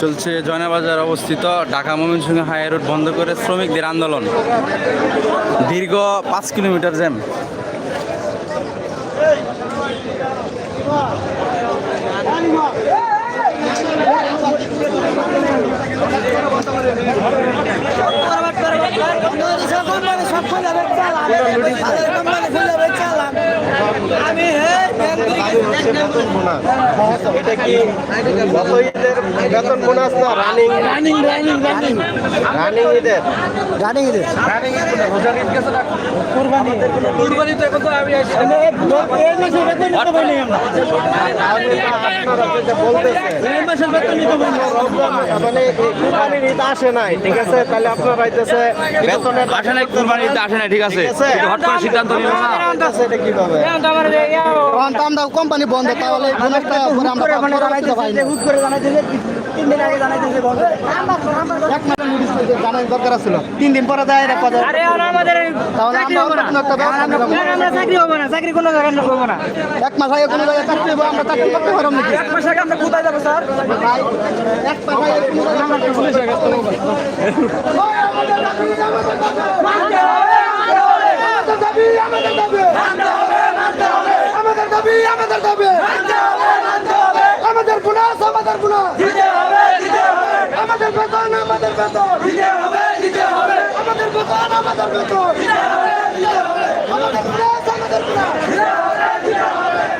চলছে জয়নাবাজার অবস্থিত Dhaka Mymensingh high road বন্ধ করে শ্রমিকদের আন্দোলন। দীর্ঘ পাঁচ কিলোমিটার জ্যাম। আমি এটা কি গত ঈদের বেতন বোনাস না running running running running running ঈদের রানিং রানিং ঈদ রোজার ঈদ গেছে না কুরবানি। কুরবানি তো এখন তো আমি এই মাসে বেতন নিতে পারি আমরা আপনারা যেটা বলতেছে এই মাসে বেতন নিতে পারি মানে কুরবানির ঈদ আসে নাই ঠিক আছে? তাহলে আপনারা আইতেছে বেতনের আসে নাই ঈদ আসে নাই ঠিক আছে? হট করে সিদ্ধান্ত নিল না এটা কীভাবে? কোম্পানি বন্ধ তাহলে বোনাসটা পরে আমরা পরবর্তীতে পাই না। হুট করে জানাই দিয়েছে তিন দিন আগে জানাই দিয়েছে বন্ধ এক মাসের নোটিশ দিতে দরকার ছিল তিন দিন পরে যায় এটা পদে আরে আমাদের তাহলে আমরা নতুন একটা আমরা চাকরি হবে না চাকরি কোনো জায়গায় করব না। এক মাস আগে কোনো জায়গায় চাকরি হব, আমরা চাকরি করতে পারব নাকি? এক মাস আগে আমরা কোথায় যাব স্যার? এক মাস আগে কোনো জায়গায় আমরা পুলিশ হয়ে গেছে। আমাদের দাবি আমাদের দাবি। আমাদের বোনাস আমাদের বোনাস। আমাদের বেতন আমাদের বেতন। আমাদের বেতন আমাদের বেতন। আমাদের বোনাস আমাদের বোনাস।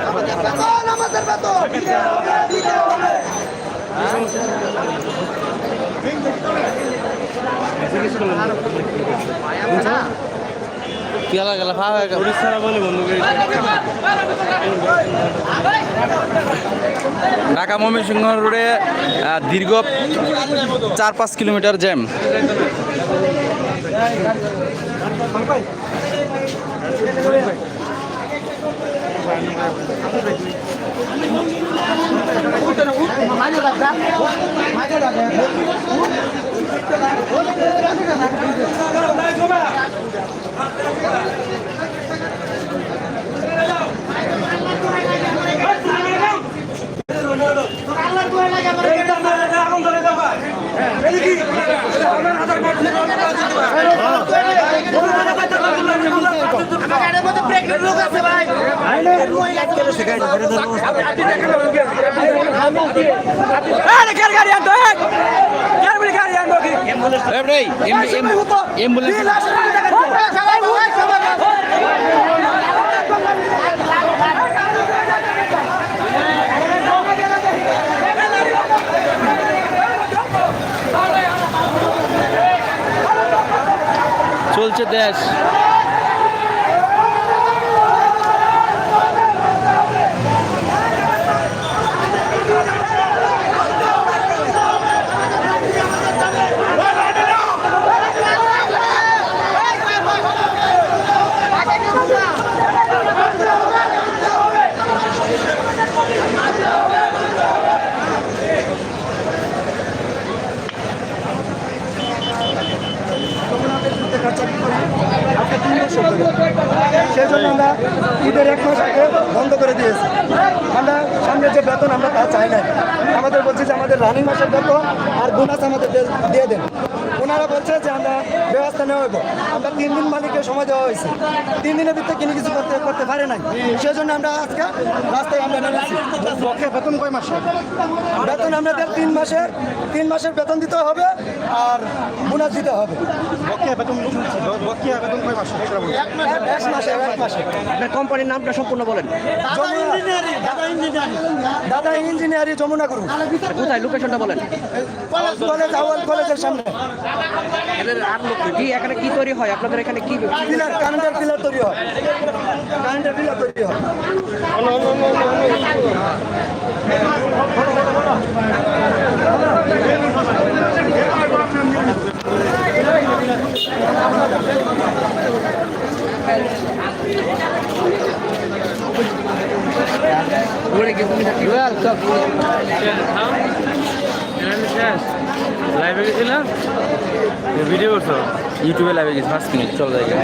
আমাদের বেতন আমাদের বেতন। গেলা গেল ফা হয়ে গেল। ঢাকা ময়মনসিংহ রোডে দীর্ঘ চার পাঁচ কিলোমিটার জ্যাম। অ্যাম্বুলেন্স চলছে দেশ সেই জন্য আমরা ঈদের এক মাস বন্ধ করে দিয়েছি আমরা সামনে যে বেতন আমরা তা চাই না আমাদের বলছে যে আমাদের রানিং মাসের বেতন আর বোনাস আমাদের দিয়ে দেন। ওনারা বলছে যে আমরা ব্যবস্থা নেওয়া হইব। আমরা তিন দিন মালিকের সময় দেওয়া হয়েছে। তিন দিনের ভিতরে কিনে কিছু করতে করতে পারে নাই। সেই জন্য আমরা আজকে রাস্তায় আমরা নেমেছি। বেতন কয় মাসে? বেতন আমাদের তিন মাসের তিন মাসের বেতন দিতে হবে আর বোনাস দিতে হবে। বকেয়া বেতন বকেয়া বেতন কয় মাসে? সেটা বলুন। মাসে এক মাসে। কোম্পানির নামটা সম্পূর্ণ বলেন। দাদা ইঞ্জিনিয়ারিং। যমুনা গ্রুপ কোথায়? লোকেশনটা বলেন। কলেজ আওয়াল কলেজের সামনে। আর লোক কি? এখানে কি তৈরি হয়? আপনাদের এখানে কি পিলার কারেন্টের পিলার তৈরি হয়। কারেন্টের পিলার তৈরি হয়। লাইভে গেছিলাম ভিডিও করছ? ইউটিউবে লাইভে গেছি ফার্স্ট মিনিট চল যাই